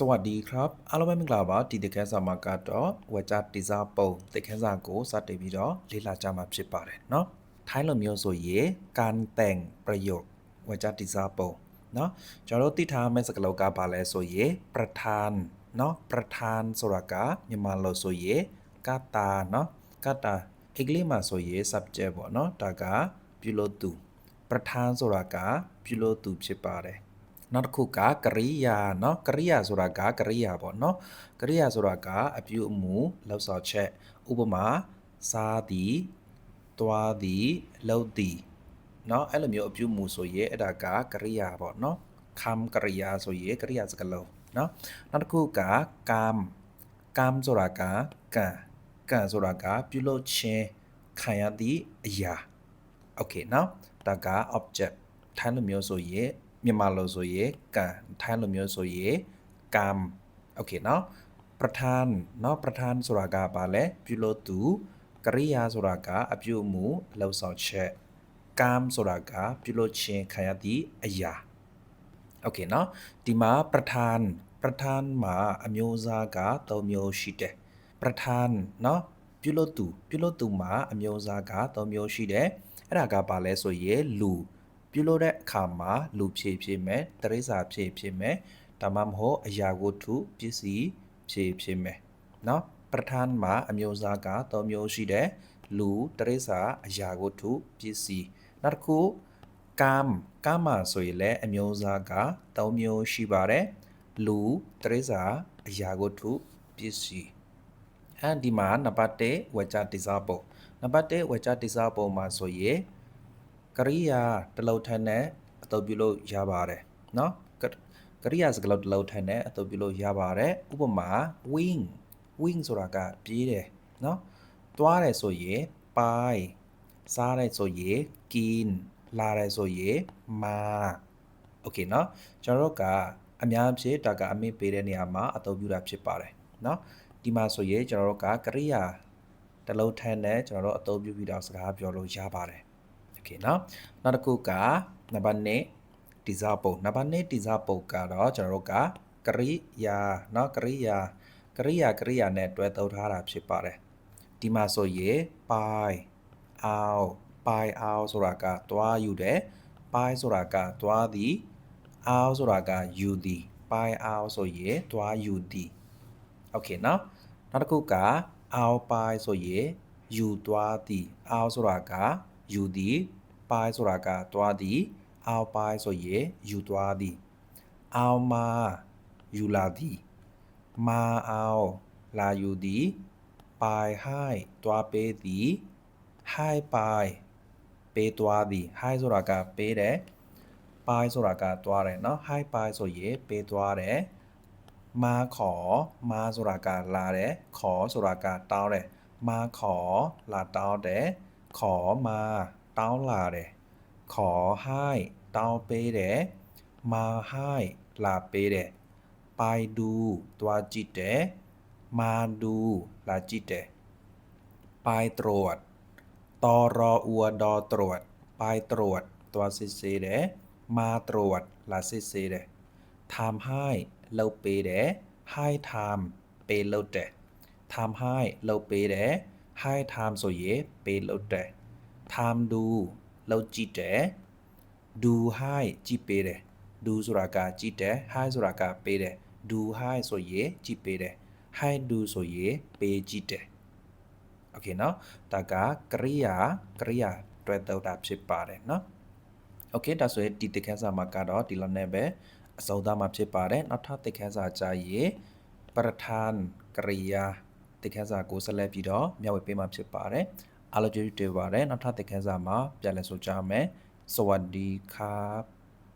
สวัสดีครับအားလုံးပဲမင်္ဂလာပါဒီတကန်းစာမှာကတော့ဝကြတိစားပုံတကန်းစာကိုစတင်ပြီးတော့လေ့လာကြမှာဖြစ်ပါတယ်เนาะထိုင်းလိုမျိုးဆိုရင်การแต่งประโยคဝကြတိစားပုံเนาะကျွန်တော်တို့သိထားမယ့်စကားလုံးကဘာလဲဆိုရင်ประธานเนาะประธานဆိုတာကမြန်မာလိုဆိုရင်ကတာเนาะကတာအင်္ဂလိပ်မှာဆိုရင် subject ပေါ့เนาะဒါကပြုလို့သူประธานဆိုတာကပြုလို့သူဖြစ်ပါတယ် နောက်တစ်ခုကကရိယာเนาะကရိယာဆိုတာကကရိယာပေါ့เนาะကရိယာဆိုတာကအပြုအမူလောက်ဆောင်ချက်ဥပမာစားသည်တွားသည်လှုပ်သည်เนาะအဲ့လိုမျိုးအပြုအမူဆိုရင်အဲ့ဒါကကရိယာပေါ့เนาะคำกริยาဆိုရင်ကရိယာစကားလုံးเนาะနောက်တစ်ခုကကမ်ကမ်ဆိုတာကကံကံဆိုတာကပြုလုပ်ခြင်းခံရသည့်အရာ โอเคเนาะဒါက object ထိုင်းလိုမျိုးဆိုရင် မြန်မာလိုဆိုရင်ကံထိုင်းလိုမျိုးဆိုရင်ကံโอเคเนาะประธานเนาะประธานဆိုတာကဘာလဲပြုလို့သူကရိယာဆိုတာကအပြုအမူအလုပ်ဆောင်ချက်ကံဆိုတာကပြုလို့ခြင်းခံရသည့်အရာโอเคเนาะဒီမှာประธานประธานမှာအမျိုးအစားက၃မျိုးရှိတယ်ประธานเนาะပြုလို့သူပြုလို့သူမှာအမျိုးအစားက၃မျိုးရှိတယ်အဲ့ဒါကဘာလဲဆိုရင်လူ ပြုလို့တဲ့အခါမှာလူဖြည့်ဖြည့်မယ်တရိษာဖြည့်ဖြည့်မယ်ဒါမှမဟုတ်အရာဝတ္ထုပစ္စည်းဖြည့်ဖြည့်မယ်เนาะประธานမှာအမျိုးအစားက၃မျိုးရှိတယ်လူတရိษာအရာဝတ္ထုပစ္စည်းနောက်တစ်ခုကမ်ကမ်မှာဆိုရင်လည်းအမျိုးအစားက၃မျိုးရှိပါတယ်လူတရိษာအရာဝတ္ထုပစ္စည်းအဲဒီမှာနံပါတ်1ဝကြတိစားပုံနံပါတ်1ဝကြတိစားပုံမှာဆိုရင် ကရိယာတစ်လုံးထက်နဲ့အသုံးပြုလို့ရပါတယ်เนาะကကရိယာစကားလုံးတစ်လုံးထက်နဲ့အသုံးပြုလို့ရပါတယ်ဥပမာ wing wing ဆိုတာကပြေးတယ်เนาะသွားတယ်ဆိုရင် pai စားတယ်ဆိုရင် kin လာတယ်ဆိုရင် ma โอเคเนาะကျွန်တော်တို့ကအများအားဖြင့်ဒါကအမိပေးတဲ့နေရာမှာအသုံးပြုတာဖြစ်ပါတယ်เนาะဒီမှာဆိုရင်ကျွန်တော်တို့ကကရိယာတစ်လုံးထက်နဲ့ကျွန်တော်တို့အသုံးပြုပြီးတော့စကားပြောလို့ရပါတယ်โอ เคเนาะနောက်တစ်ခုကနံပါတ်1ဒီဇာပုံနံပါတ်2ဒီဇာပုံကတော့ကျွန်တော်တို့ကကရိယာเนาะကရိယာကရိယာကရိယာနဲ့တွဲသုံးထားတာဖြစ်ပါတယ်ဒီမှာဆိုရင်ပိုင်အောင်ပိုင်အောင်ဆိုတာကတွားယူတယ်ပိုင်ဆိုတာကတွားသည်အောင်ဆိုတာကယူသည်ပိုင်အောင်ဆိုရင်တွားယူသည်โอเคเนาะနောက်တစ်ခုကအောင်ပိုင်ဆိုရင်ယူသွားသည်အောင်ဆိုတာကယူသည် ပိုင်ဆိုတာကတွားသည်အောင်ပိုင်ဆိုရင်ယူသွားသည်အောင်မာယူလာသည်မာအောင်လာယူသည်ပိုင်ဟိုင်တွားပေးသည်ဟိုင်ပိုင်ပေးသွားသည်ဟိုင်ဆိုတာကပေးတယ်ပိုင်ဆိုတာကတွားတယ်เนาะဟိုင်ပိုင်ဆိုရင်ပေးသွားတယ်မာขอမာဆိုတာကလာတယ်ခေါ်ဆိုတာကတောင်းတယ်မာขอလာတောင်းတယ်ခေါ်မာ เต้าหลาเดขอให้เต้าเปเดมาให้ลาเปเดไปดูตัวจิตเดมาดูลาจิตเดไปตรวจตอรออัวดอตรวจ ไปตรวจตัวซีซีเดมาตรวจลาซีซีเดทำให้เราเปเดให้ทำเปเราเดทำให้เราเปเดให้ทำโซเยเปเราเด ทำดูလှုပ်ကြည့်တယ်ดูให้ကြည့်ပေးတယ်ดูဆိုတာကကြည့်တယ်ให้ဆိုတာကပေးတယ်ดูให้ဆိုရင်ကြည့်ပေးတယ်ให้ดูဆိုရင်ပေးကြည့်တယ်โอเคเนาะဒါကကရိယာကရိယာတွဲတော့တာဖြစ်ပါတယ်เนาะโอเคဒါဆိုရင်ဒီတခန်းစာမှာကတော့ဒီလောက်နဲ့ပဲအစုံသားမှာဖြစ်ပါတယ်နောက်ထပ်တခန်းစာကြာရင်ประธานကရိယာတခန်းစာကိုဆက်လက်ပြီးတော့မျှဝေပေးမှာဖြစ်ပါတယ် အားလုံးကျေးဇူးတင်ပါတယ်နောက်ထပ်တခန်းစာမှာပြန်လည်ဆိုကြမယ်สวัสดีครับ